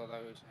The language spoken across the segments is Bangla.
কথা কইছে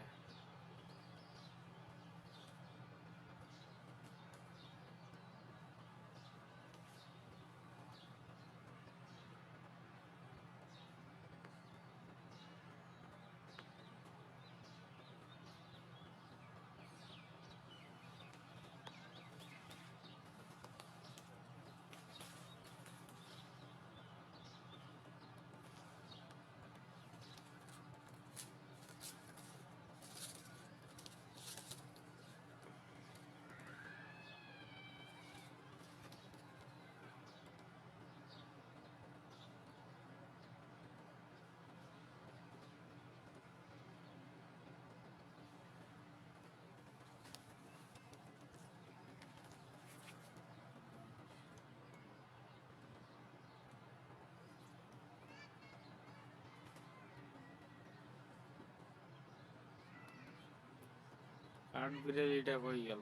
কাঠ বিড়ালিটা কই গেল।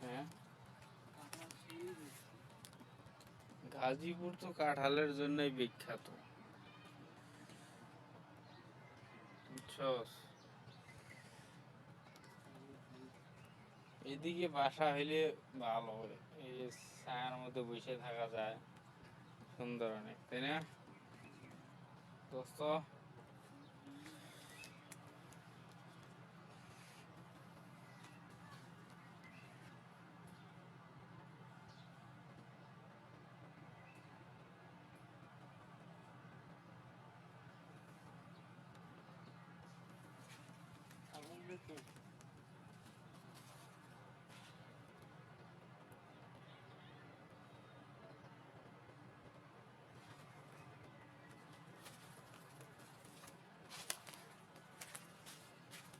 হ্যাঁ। গাজীপুর তো কাঁঠালের জন্যই বিখ্যাত। এদিকে বাসা হইলে ভালো এই যে ছায়ার মধ্যে বসে থাকা যায়। সুন্দর অনেক, তাই না? দোস্ত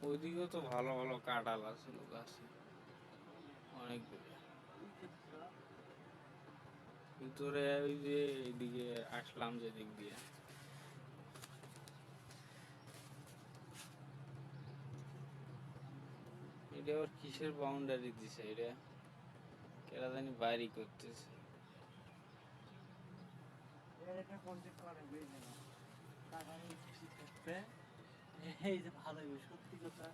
ওইদিকেও তো ভালো ভালো কাঁঠাল আছিল গাছে অনেকগুলো ভিতরে ওই যে এইদিকে আসলাম যে দিক দিয়ে। এটা আবার কিসের বাউন্ডারি দিছে এটা? কেরা জানি বাড়ি করতেছে। এই যে ভালো সত্যি কথা।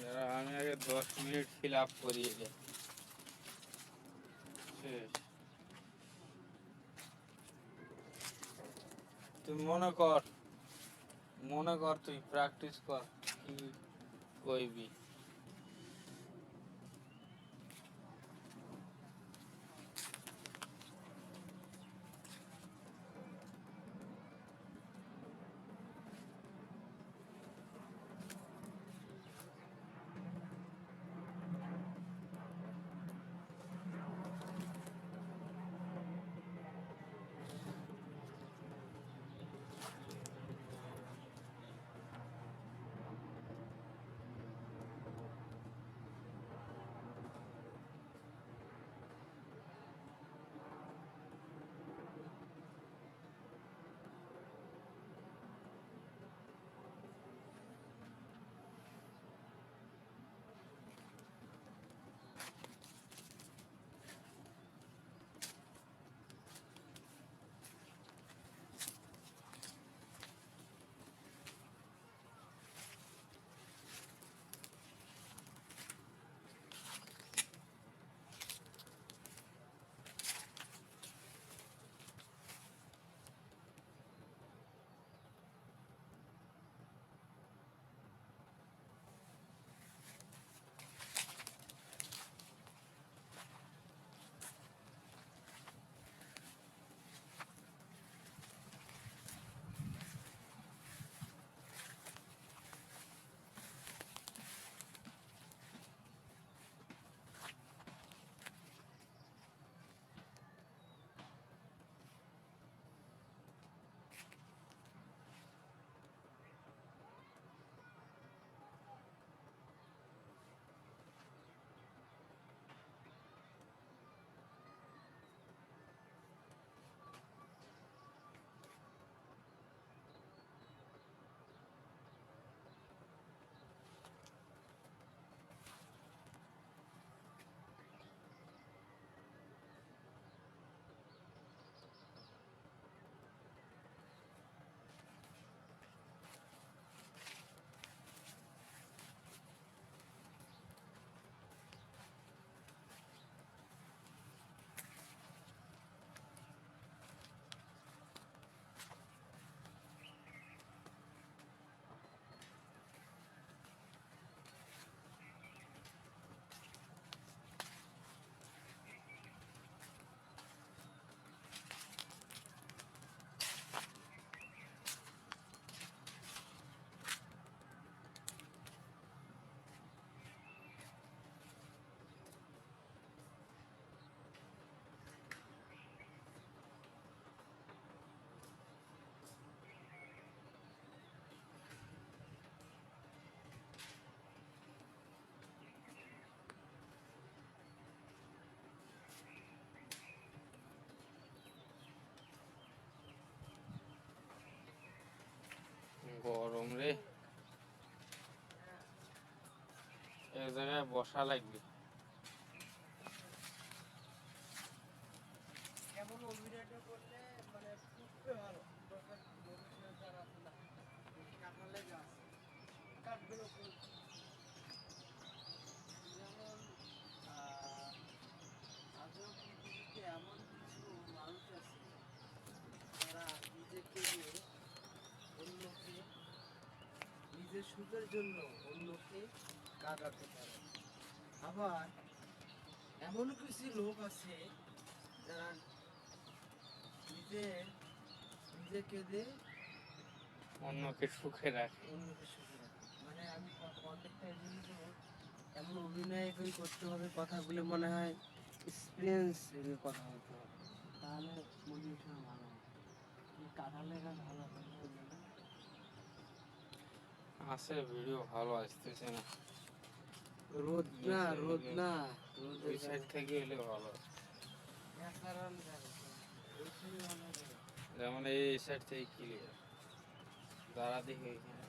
যারা আমি আগে দশ মিনিট ফিল আপ করি এটা। শেষ। তুই মনে কর মনে কর তুই প্র্যাকটিস কর কি কইবি রে। এক জায়গায় বসা লাগবে। এমন অভিনয়টা করলে মানে ভালো দরকার ভবিষ্যতে যারা আছে না কাঁঠালে গাছ কাটবে না ফুল। যেমন আহ, আজও পৃথিবীতে এমন কিছু মানুষ আছে যারা নিজেকে নিয়ে অন্যকে নিজের সুখের জন্য অন্যকে কাটাতে পারে। আবার এমন কিছু লোক আছে যারা নিজে নিজেকে দিয়ে অন্যকে সুখে রাখে। অন্যকে সুখে রাখে। মানে আমি এই জন্য এমন অভিনয় করে করতে হবে কথাগুলো মনে হয় এক্সপিরিয়েন্স কথা হতে হবে। তাহলে মোটিভেশন ভালো হবে। এই কাঁঠালের ভালো হবে। আছে ভিডিও ভালো আসতেছে না। রোদ না রোদ না রোদ ওই সাইড থেকে এলে ভালো। যেমন এই সাইড থেকে ক্লিয়ার দাঁড়া দেখে এখানে।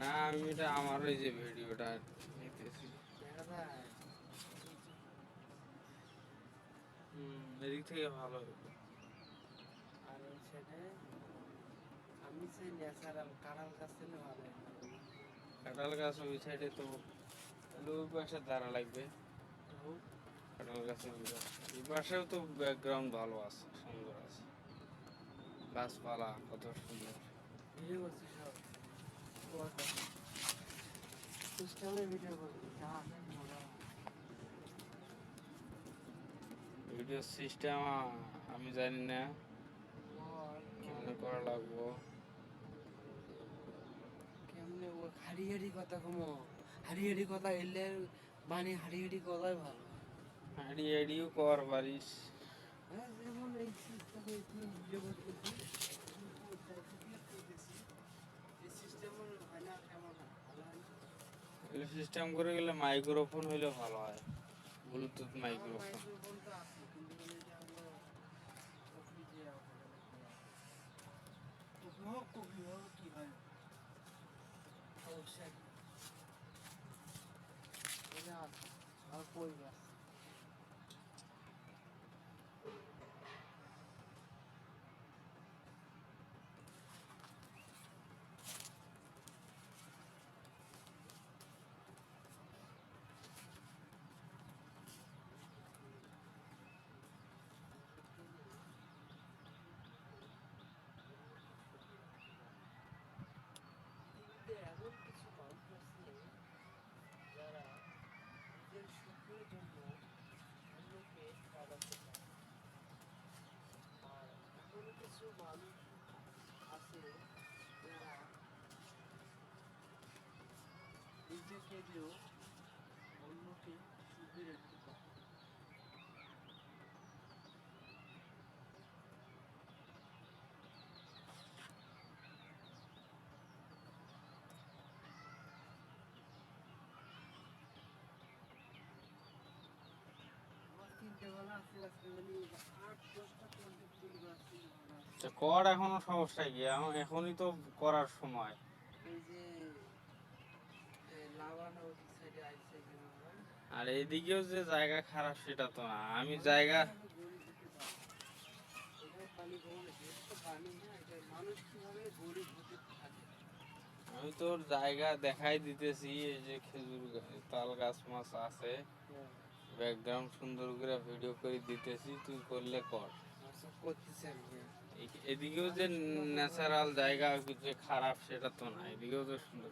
না আমি এটা আমার ওই যে ভিডিওটা এদিক থেকে ভালো হবে আর সাইডে আমি সেই ন্যাচারাল কাঁড়াল গাছ থেকে ভালো কাঁঠাল গাছ ওই সাইডে তো ওই পাশে দাঁড়া লাগবে। কাঁঠাল গাছের এই পাশেও তো ব্যাকগ্রাউন্ড ভালো আছে সুন্দর আছে। গাছপালা কত সুন্দর। ভিডিও করছি সব। সিস্টেমে ভিডিও করছি যা আছে মজা হয়। ভিডিও সিস্টেম আমি জানি না। কেমন করা লাগবো। কেমনে ও হাড়ি হাড়ি কথা কমো? হাড়ি হাড়ি কথা এলে বাণী হাড়ি হাড়ি কথাই ভালো। হাঁড়ি হাঁড়িও কর পারিস হ্যাঁ যেমন এই? সিস্টেম করে গেলে মাইক্রোফোন হইলে ভালো হয়। ব্লুটুথ মাইক্রোফোন মাইক্রোফোন তো আছে কিন্তু এটা হলো কপি দিয়ে কপি হোক কপি হোক কি হয় সমস্যা কি এটা আছে আর কই গাছ পৃথিবীতে এমন কিছু মানুষ আছে যারা নিজের জন্য অন্যকে পারে আর এমন কিছু মানুষ আছে যারা নিজেকে দিয়েও অন্যকে সুখে কর এখনও সমস্যা কি? এখনই তো করার সময়। হয় আর এদিকেও যে জায়গা খারাপ সেটা তো না। আমি জায়গা আমি তোর জায়গা দেখাই দিতেছি এই যে খেজুর তাল গাছ মাছ আছে। ব্যাকগ্রাউন্ড সুন্দর করে ভিডিও করে দিতেছি, তুই করলে কর। এদিকেও যে ন্যাচারাল জায়গা কিছু খারাপ, সেটা তো না, এদিকেও তো সুন্দর।